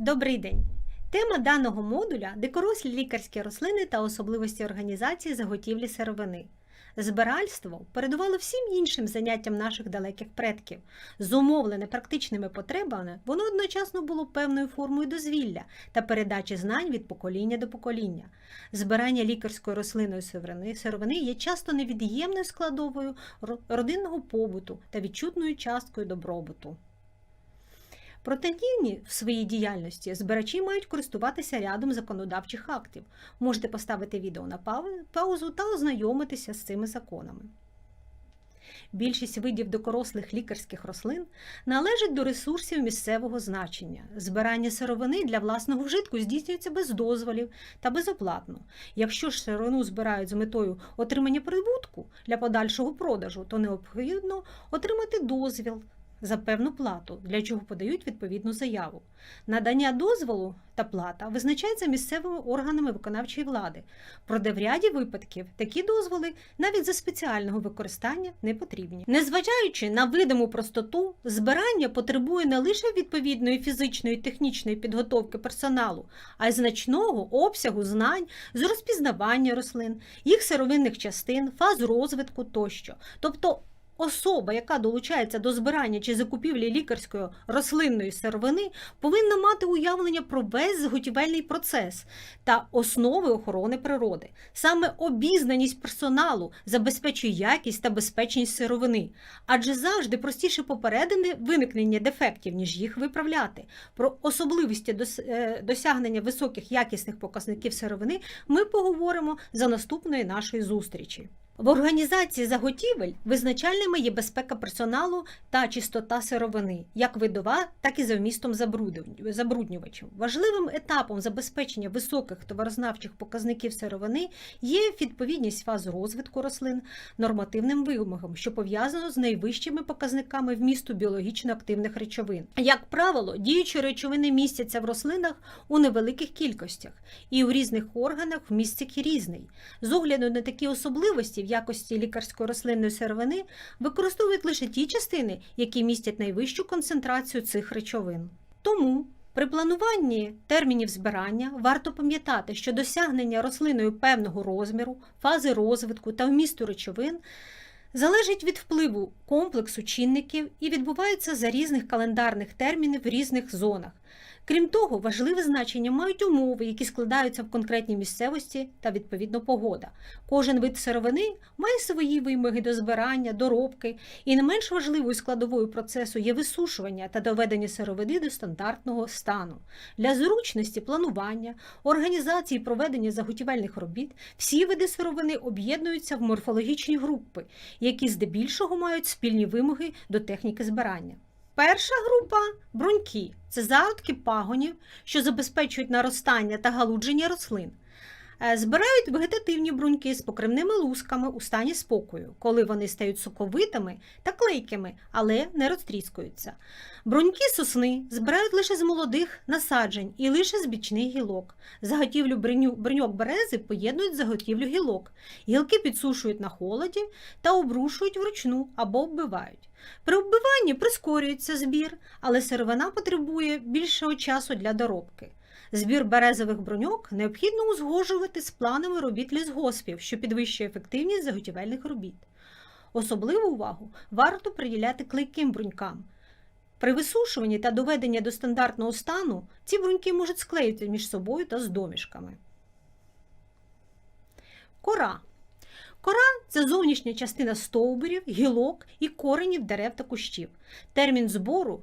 Добрий день! Тема даного модуля дикорослі лікарські рослини та особливості організації заготівлі сировини. Збиральство передувало всім іншим заняттям наших далеких предків. Зумовлене практичними потребами, воно одночасно було певною формою дозвілля та передачі знань від покоління до покоління. Збирання лікарської сировини, сировини є часто невід'ємною складовою родинного побуту та відчутною часткою добробуту. Протидійні в своїй діяльності збирачі мають користуватися рядом законодавчих актів. Можете поставити відео на паузу та ознайомитися з цими законами. Більшість видів дикорослих лікарських рослин належать до ресурсів місцевого значення. Збирання сировини для власного вжитку здійснюється без дозволів та безоплатно. Якщо ж сировину збирають з метою отримання прибутку для подальшого продажу, то необхідно отримати дозвіл за певну плату, для чого подають відповідну заяву. Надання дозволу та плата визначається місцевими органами виконавчої влади. Проте в ряді випадків такі дозволи навіть за спеціального використання не потрібні. Незважаючи на видиму простоту, збирання потребує не лише відповідної фізичної і технічної підготовки персоналу, а й значного обсягу знань з розпізнавання рослин, їх сировинних частин, фаз розвитку тощо. Тобто Особа, яка долучається до збирання чи закупівлі лікарської рослинної сировини, повинна мати уявлення про весь заготівельний процес та основи охорони природи. Саме обізнаність персоналу забезпечує якість та безпечність сировини, адже завжди простіше попередити виникнення дефектів, ніж їх виправляти. Про особливості е, досягнення високих якісних показників сировини ми поговоримо за наступної нашої зустрічі. В організації заготівель визначальними є безпека персоналу та чистота сировини, як видова, так і за вмістом забруднювачів. Важливим етапом забезпечення високих товарознавчих показників сировини є відповідність фаз розвитку рослин нормативним вимогам, що пов'язано з найвищими показниками вмісту біологічно активних речовин. Як правило, діючі речовини містяться в рослинах у невеликих кількостях, і у різних органах вміст їх різний. З огляду на такі особливості в якості лікарської рослинної сировини використовують лише ті частини, які містять найвищу концентрацію цих речовин. Тому при плануванні термінів збирання варто пам'ятати, що досягнення рослиною певного розміру, фази розвитку та вмісту речовин залежить від впливу комплексу чинників і відбувається за різних календарних термінів в різних зонах. Крім того, важливе значення мають умови, які складаються в конкретній місцевості та відповідно погода. Кожен вид сировини має свої вимоги до збирання, доробки, і не менш важливою складовою процесу є висушування та доведення сировини до стандартного стану. Для зручності планування, організації проведення заготівельних робіт всі види сировини об'єднуються в морфологічні групи, які здебільшого мають спільні вимоги до техніки збирання. Перша група бруньки це зародки пагонів, що забезпечують наростання та галудження рослин. Е, Збирають вегетативні бруньки з покривними лусками у стані спокою, коли вони стають соковитими та клейкими, але не розтріскуються. Бруньки сосни збирають лише з молодих насаджень і лише з бічних гілок. Заготівлю бруньок берези поєднують з заготівлю гілок. Гілки підсушують на холоді та обрушують вручну або оббивають. При оббиванні прискорюється збір, але сировина потребує більшого часу для доробки. Збір березових бруньок необхідно узгоджувати з планами робіт лісгоспів, що підвищує ефективність заготівельних робіт. Особливу увагу варто приділяти клейким брунькам. При висушуванні та доведенні до стандартного стану ці бруньки можуть склеїти між собою та з домішками. Кора. Кора це зовнішня частина стовбурів, гілок і коренів дерев та кущів. Термін збору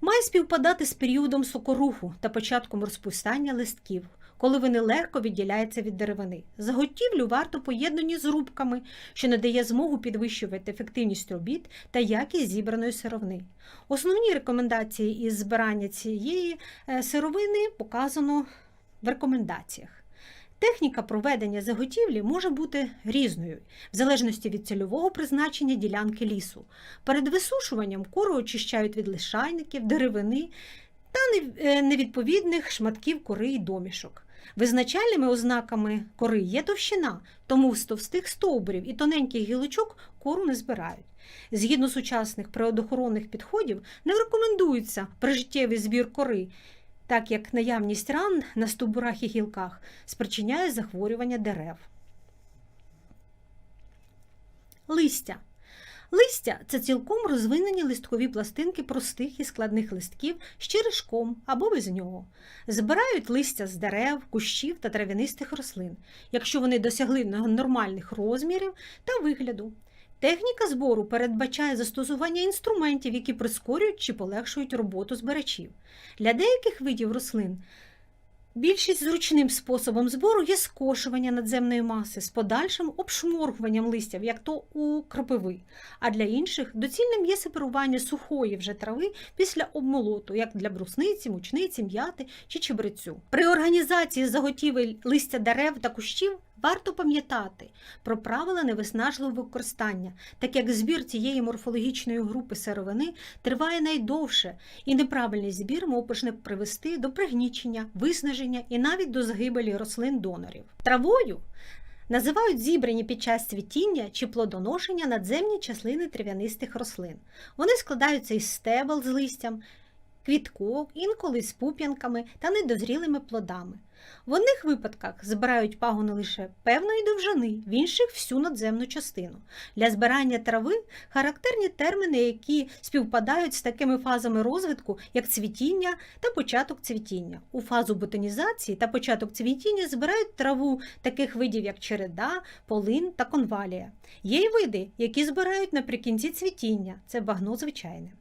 має співпадати з періодом сокоруху та початком розпустання листків, коли вони легко відділяються від деревини. Заготівлю варто поєднані з рубками, що надає змогу підвищувати ефективність робіт та якість зібраної сировини. Основні рекомендації із збирання цієї е, сировини показано в рекомендаціях. Техніка проведення заготівлі може бути різною, в залежності від цільового призначення ділянки лісу. Перед висушуванням кору очищають від лишайників, деревини та е, невідповідних шматків кори і домішок. Визначальними ознаками кори є товщина, тому з товстих стовбурів і тоненьких гілочок кору не збирають. Згідно сучасних природоохоронних підходів, не рекомендується прижиттєвий збір кори, так як наявність ран на стовбурах і гілках спричиняє захворювання дерев. Листя. Листя це цілком розвинені листкові пластинки простих і складних листків з черешком або без нього. Збирають листя з дерев, кущів та трав'янистих рослин, якщо вони досягли нормальних розмірів та вигляду. Техніка збору передбачає застосування інструментів, які прискорюють чи полегшують роботу збирачів. Для деяких видів рослин більшість зручним способом збору є скошування надземної маси з подальшим обшморгуванням листя, як то у кропиви. А для інших доцільним є сепарування сухої вже трави після обмолоту, як для брусниці, мучниці, м'яти чи чебрецю. При організації заготівель листя дерев та кущів Варто пам'ятати про правила невиснажливого використання, так як збір цієї морфологічної групи сировини триває найдовше, і неправильний збір може привести до пригнічення, виснаження і навіть до загибелі рослин-донорів. Травою називають зібрані під час цвітіння чи плодоношення надземні частини трав'янистих рослин. Вони складаються із стебел з листям, квіток, інколи з пуп'янками та недозрілими плодами. В одних випадках збирають пагони лише певної довжини, в інших всю надземну частину. Для збирання трави характерні терміни, які співпадають з такими фазами розвитку, як цвітіння та початок цвітіння. У фазу ботанізації та початок цвітіння збирають траву таких видів, як череда, полин та конвалія. Є й види, які збирають наприкінці цвітіння, це багно звичайне.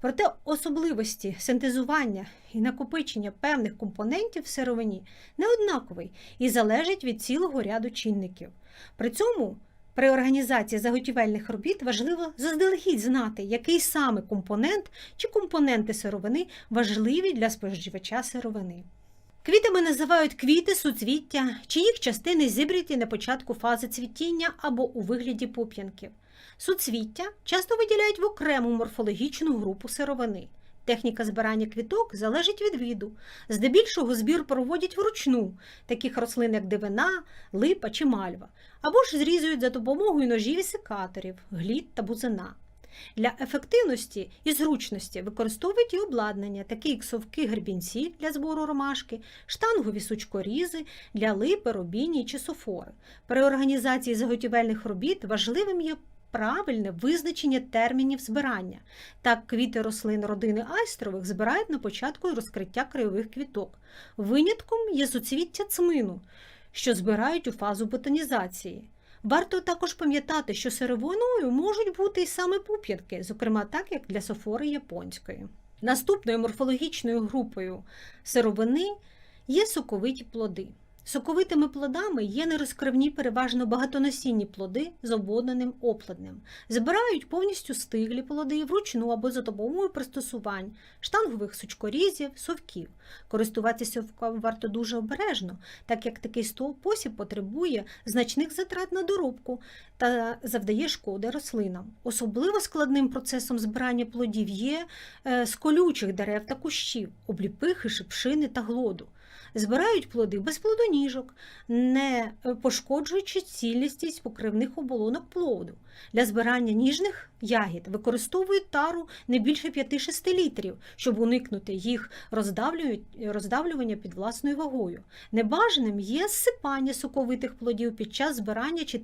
Проте особливості синтезування і накопичення певних компонентів в сировині не однаковий і залежить від цілого ряду чинників. При цьому при організації заготівельних робіт важливо заздалегідь знати, який саме компонент чи компоненти сировини важливі для споживача сировини. Квітами називають квіти, суцвіття, чи їх частини зібраті на початку фази цвітіння або у вигляді пуп'янків. Суцвіття часто виділяють в окрему морфологічну групу сировини. Техніка збирання квіток залежить від виду. Здебільшого збір проводять вручну, таких рослин, як дивина, липа чи мальва, або ж зрізують за допомогою ножів і секаторів, глід та бузина. Для ефективності і зручності використовують і обладнання, такі як совки гребінці для збору ромашки, штангові сучкорізи для липи, робіні чи софори. При організації заготівельних робіт важливим є правильне визначення термінів збирання. Так, квіти рослин родини айстрових збирають на початку розкриття краєвих квіток. Винятком є суцвіття цмину, що збирають у фазу ботанізації. Варто також пам'ятати, що сировиною можуть бути і саме пуп'ятки, зокрема так, як для софори японської. Наступною морфологічною групою сировини є соковиті плоди. Соковитими плодами є нерозкривні переважно багатоносінні плоди з обводненим опладнем. Збирають повністю стиглі плоди вручну або за допомогою пристосувань, штангових сучкорізів, совків. Користуватися совком варто дуже обережно, так як такий спосіб потребує значних затрат на доробку та завдає шкоди рослинам. Особливо складним процесом збирання плодів є е, з колючих дерев та кущів, обліпихи, шипшини та глоду. Збирають плоди без плодоніжок, не пошкоджуючи цілісність покривних оболонок плоду. Для збирання ніжних ягід використовують тару не більше 5-6 літрів, щоб уникнути їх роздавлювання під власною вагою. Небажаним є зсипання соковитих плодів під час збирання чи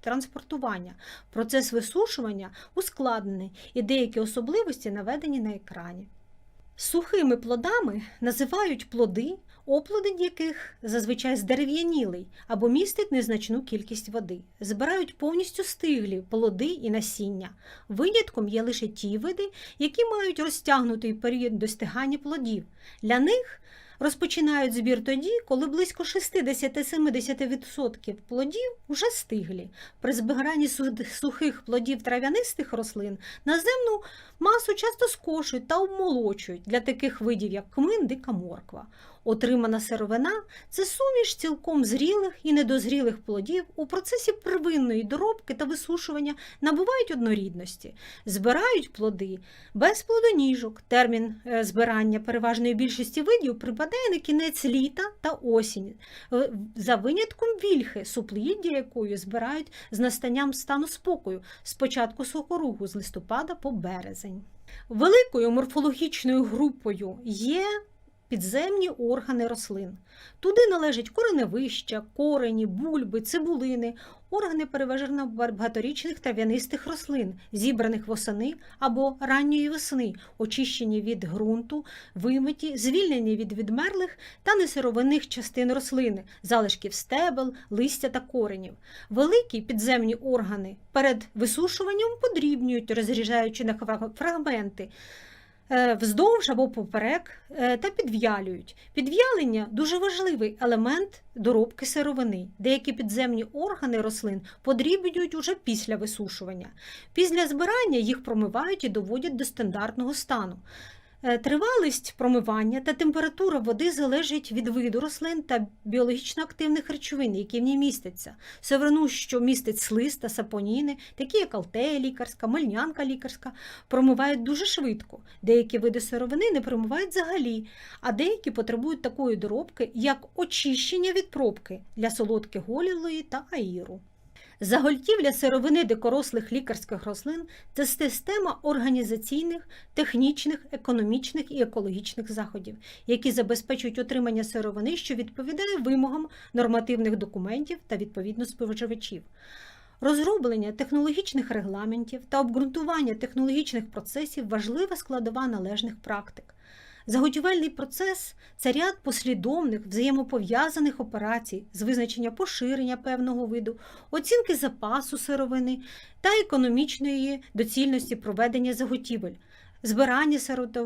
транспортування. Процес висушування ускладнений і деякі особливості наведені на екрані. Сухими плодами називають плоди, оплодень яких зазвичай здерев'янілий або містить незначну кількість води. Збирають повністю стиглі плоди і насіння. Винятком є лише ті види, які мають розтягнутий період достигання плодів. Для них розпочинають збір тоді, коли близько 60-70% плодів вже стиглі. При збиранні сухих плодів трав'янистих рослин наземну масу часто скошують та обмолочують для таких видів, як кмин, дика морква. Отримана сировина це суміш цілком зрілих і недозрілих плодів у процесі первинної доробки та висушування набувають однорідності, збирають плоди без плодоніжок. Термін е, збирання переважної більшості видів припадає на кінець літа та осінь, е, за винятком вільхи, супліддя якої збирають з настанням стану спокою з початку сухоругу з листопада по березень. Великою морфологічною групою є підземні органи рослин. Туди належать кореневища, корені, бульби, цибулини, органи переважно багаторічних трав'янистих рослин, зібраних восени або ранньої весни, очищені від ґрунту, вимиті, звільнені від відмерлих та несировинних частин рослини, залишків стебел, листя та коренів. Великі підземні органи перед висушуванням подрібнюють, розріжаючи на фрагменти. Е, Вздовж або поперек е, та підв'ялюють. Підв'ялення дуже важливий елемент доробки сировини. Деякі підземні органи рослин подрібнюють уже після висушування. Після збирання їх промивають і доводять до стандартного стану. Е, Тривалість промивання та температура води залежить від виду рослин та біологічно активних речовин, які в ній містяться. Северину, що містить слиз та сапоніни, такі як алтея лікарська, мальнянка лікарська, промивають дуже швидко. Деякі види сировини не промивають взагалі, а деякі потребують такої доробки, як очищення від пробки для солодких голілої та аїру. Загольтівля сировини дикорослих лікарських рослин це система організаційних, технічних, економічних і екологічних заходів, які забезпечують отримання сировини, що відповідає вимогам нормативних документів та відповідно споживачів. Розроблення технологічних регламентів та обґрунтування технологічних процесів важлива складова належних практик. Заготівельний процес це ряд послідовних взаємопов'язаних операцій з визначення поширення певного виду, оцінки запасу сировини та економічної доцільності проведення заготівель, збирання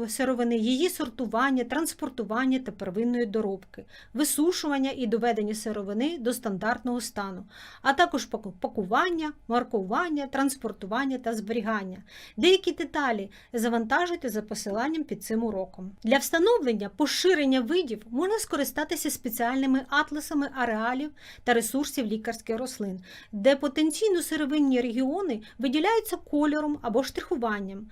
сировини, її сортування, транспортування та первинної доробки, висушування і доведення сировини до стандартного стану, а також пакування, маркування, транспортування та зберігання. Деякі деталі завантажуйте за посиланням під цим уроком. Для встановлення поширення видів можна скористатися спеціальними атласами ареалів та ресурсів лікарських рослин, де потенційно сировинні регіони виділяються кольором або штрихуванням.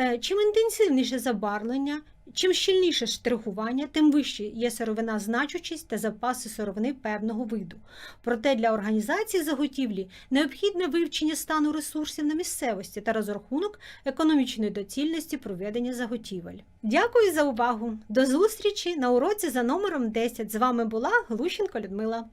Е, Чим інтенсивніше забарвлення, чим щільніше штрихування, тим вище є сировина значущість та запаси сировини певного виду. Проте для організації заготівлі необхідне вивчення стану ресурсів на місцевості та розрахунок економічної доцільності проведення заготівель. Дякую за увагу! До зустрічі на уроці за номером 10. З вами була Глущенко Людмила.